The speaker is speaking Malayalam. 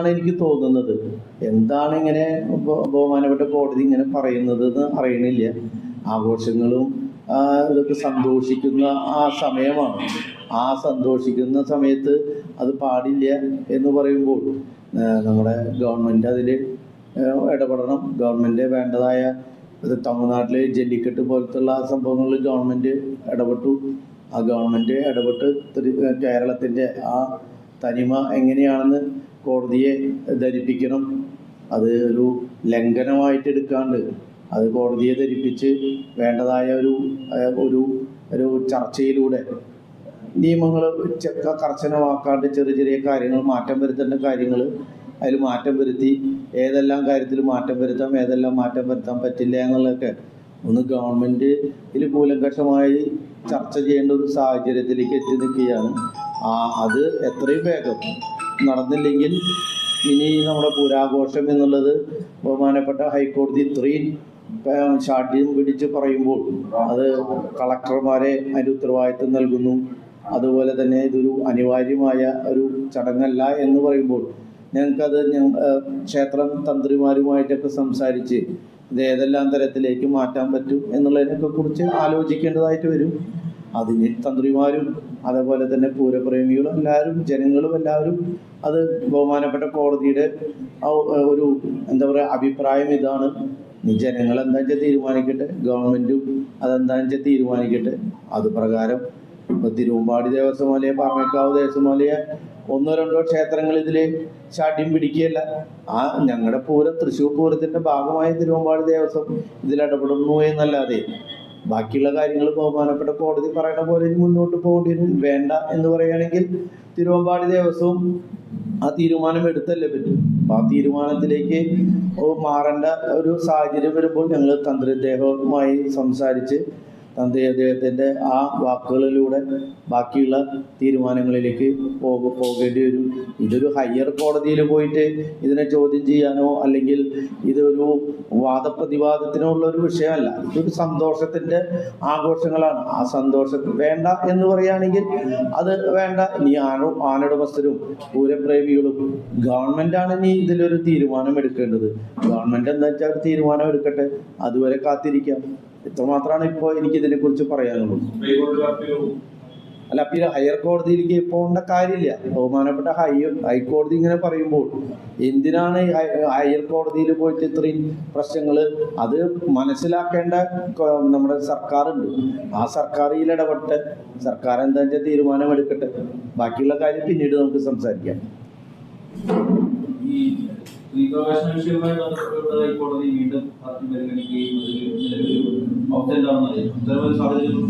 ആണ് എനിക്ക് തോന്നുന്നത്. എന്താണ് ഇങ്ങനെ ബഹുമാനപ്പെട്ട കോടതി ഇങ്ങനെ പറയുന്നത് എന്ന് അറിയണില്ല. ആഘോഷങ്ങളും ഇതൊക്കെ സന്തോഷിക്കുന്ന ആ സമയമാണ്. ആ സന്തോഷിക്കുന്ന സമയത്ത് അത് പാടില്ല എന്ന് പറയുമ്പോൾ നമ്മുടെ ഗവൺമെന്റ് അതിൽ ഇടപെടണം. ഗവൺമെന്റ് വേണ്ടതായ തമിഴ്നാട്ടിലെ ജല്ലിക്കെട്ട് പോലത്തുള്ള സംഭവങ്ങളിൽ ഗവൺമെന്റ് ഇടപെട്ടു. ആ ഗവൺമെന്റ് ഇടപെട്ട് കേരളത്തിന്റെ ആ തനിമ എങ്ങനെയാണെന്ന് കോടതിയെ ധരിപ്പിക്കണം. അത് ഒരു ലംഘനമായിട്ട് എടുക്കാണ്ട് അത് കോടതിയെ ധരിപ്പിച്ച് വേണ്ടതായ ഒരു ഒരു ഒരു ചർച്ചയിലൂടെ നിയമങ്ങൾ കർശനമാക്കാണ്ട് ചെറിയ ചെറിയ കാര്യങ്ങൾ മാറ്റം വരുത്തേണ്ട കാര്യങ്ങൾ അതിൽ മാറ്റം വരുത്തി ഏതെല്ലാം കാര്യത്തിൽ മാറ്റം വരുത്താം ഏതെല്ലാം മാറ്റം വരുത്താൻ പറ്റില്ല എന്നുള്ളതൊക്കെ ഒന്ന് ഗവൺമെന്റ് ഇതിൽ കൂലങ്കഷമായി ചർച്ച ചെയ്യേണ്ട ഒരു സാഹചര്യത്തിലേക്ക് എത്തി നിൽക്കുകയാണ്. ആ അത് എത്രയും വേഗം നടന്നില്ലെങ്കിൽ ഇനി നമ്മുടെ പൂരാഘോഷം എന്നുള്ളത് ബഹുമാനപ്പെട്ട ഹൈക്കോടതി ഇത്രയും ഷാഠ്യം പിടിച്ച് പറയുമ്പോൾ അത് കളക്ടർമാരെ അതിന് ഉത്തരവാദിത്വം നൽകുന്നു. അതുപോലെ തന്നെ ഇതൊരു അനിവാര്യമായ ഒരു ചടങ്ങല്ല എന്ന് പറയുമ്പോൾ ഞങ്ങൾക്കത് ക്ഷേത്രം തന്ത്രിമാരുമായിട്ടൊക്കെ സംസാരിച്ച് ഇത് ഏതെല്ലാം തരത്തിലേക്ക് മാറ്റാൻ പറ്റും എന്നുള്ളതിനൊക്കെ കുറിച്ച് ആലോചിക്കേണ്ടതായിട്ട് വരും. അതിന് തന്ത്രിമാരും അതേപോലെ തന്നെ പൂരപ്രേമികളും എല്ലാവരും ജനങ്ങളും എല്ലാവരും അത് ബഹുമാനപ്പെട്ട കോടതിയുടെ ഒരു എന്താ പറയുക അഭിപ്രായം ഇതാണ്. നീ ജനങ്ങൾ എന്താ വെച്ചാൽ തീരുമാനിക്കട്ടെ ഗവൺമെന്റും അതെന്താണെന്ന് വെച്ചാൽ തീരുമാനിക്കട്ടെ. അത് പ്രകാരം ഇപ്പൊ തിരുവമ്പാടി ദേവസ്വം പാമേക്കാവ് ദേവസ്വം ഒന്നോ രണ്ടോ ക്ഷേത്രങ്ങൾ ഇതിൽ ചാട്ടിയും പിടിക്കുകയല്ല. ആ ഞങ്ങളുടെ പൂരം തൃശ്ശൂർ പൂരത്തിന്റെ ഭാഗമായ തിരുവമ്പാടി ദേവസ്വം ഇതിൽ ഇടപെടുന്നു എന്നല്ലാതെ ബാക്കിയുള്ള കാര്യങ്ങൾ ബഹുമാനപ്പെട്ട കോടതി പറയുന്ന പോലെ ഇനി മുന്നോട്ട് പോകേണ്ടി വേണ്ട എന്ന് പറയുകയാണെങ്കിൽ തിരുവമ്പാടി ദേവസ്വം ആ തീരുമാനം എടുത്തല്ലേ പറ്റും. അപ്പൊ ആ തീരുമാനത്തിലേക്ക് മാറേണ്ട ഒരു സാഹചര്യം വരുമ്പോൾ ഞങ്ങൾ തന്ത്രിദ്ദേഹവുമായി സംസാരിച്ച് തന്ത്രി അദ്ദേഹത്തിന്റെ ആ വാക്കുകളിലൂടെ ബാക്കിയുള്ള തീരുമാനങ്ങളിലേക്ക് പോക പോകേണ്ടി വരും ഇതൊരു ഹയർ കോടതിയിൽ പോയിട്ട് ഇതിനെ ചോദ്യം ചെയ്യാനോ അല്ലെങ്കിൽ ഇതൊരു വാദപ്രതിവാദത്തിനോ ഉള്ള ഒരു വിഷയമല്ല. ഇതൊരു സന്തോഷത്തിന്റെ ആഘോഷങ്ങളാണ്. ആ സന്തോഷം വേണ്ട എന്ന് പറയുകയാണെങ്കിൽ അത് വേണ്ട. ഇനി ആനോ ആനുടമസ്ഥരും പൂരപ്രേമികളും ഗവൺമെന്റാണ് ഇനി ഇതിലൊരു തീരുമാനം എടുക്കേണ്ടത്. ഗവൺമെന്റ് എന്താ വെച്ചാൽ തീരുമാനം എടുക്കട്ടെ? അതുവരെ കാത്തിരിക്കാം. ഇത്രമാത്രമാണ് ഇപ്പോൾ എനിക്ക് ഇതിനെക്കുറിച്ച് പറയാനുള്ളത്. അല്ല പിന്നെ ഹയർ കോടതിയിലേക്ക് പോകേണ്ട കാര്യമില്ല. ബഹുമാനപ്പെട്ട ഹൈ ഹൈക്കോടതി ഇങ്ങനെ പറയുമ്പോൾ എന്തിനാണ് ഹയർ കോടതിയിൽ പോയിട്ട് ഇത്രയും പ്രശ്നങ്ങൾ? അത് മനസ്സിലാക്കേണ്ട നമ്മുടെ സർക്കാരുണ്ട്. ആ സർക്കാർ ഇതിൽ ഇടപെട്ട് സർക്കാർ എന്താ വെച്ചാൽ തീരുമാനം എടുക്കട്ടെ. ബാക്കിയുള്ള കാര്യം പിന്നീട് നമുക്ക് സംസാരിക്കാം. ഹൈക്കോടതി വീണ്ടും ഹർജി പരിഗണിക്കുകയും അതിൽ ഓപ്ഷൻ ഉണ്ടാവുന്നതായി സാഹചര്യം